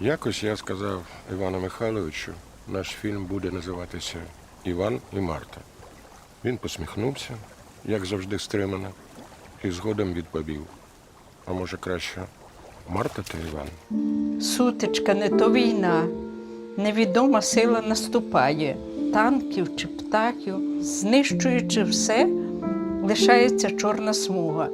Якось я сказав Івану Михайловичу, наш фільм буде називатися Іван і Марта. Він посміхнувся, як завжди стримано, і згодом відповів. А може краще Марта та Іван? Сутичка не то війна, невідома сила наступає, танків чи птахів, знищуючи все, лишається чорна смуга,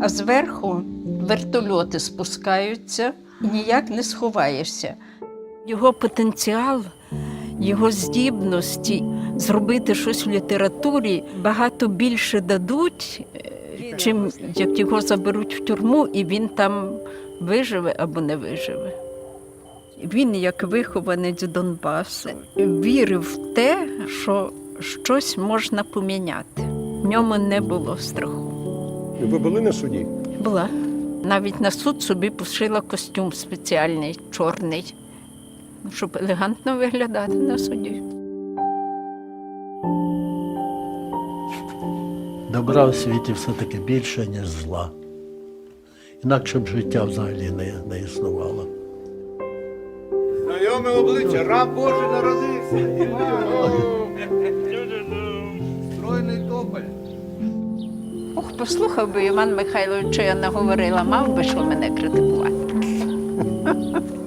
а зверху вертольоти спускаються, ніяк не сховаєшся. Його потенціал, його здібності зробити щось в літературі багато більше дадуть, е, чим як його заберуть в тюрму, і він там виживе або не виживе. Він, як вихованець Донбасу, вірив в те, що щось можна поміняти. В ньому не було страху. Ви були на суді? Була. Навіть на суд собі пошила костюм спеціальний, чорний, щоб елегантно виглядати на суді. Добра в світі все-таки більше, ніж зла. Інакше б життя взагалі не, не існувало. Знайоме обличчя, раб Божий народився. Стройний тополь. Послухав би Іван Михайлович, що я наговорила, мав би що мене критикувати.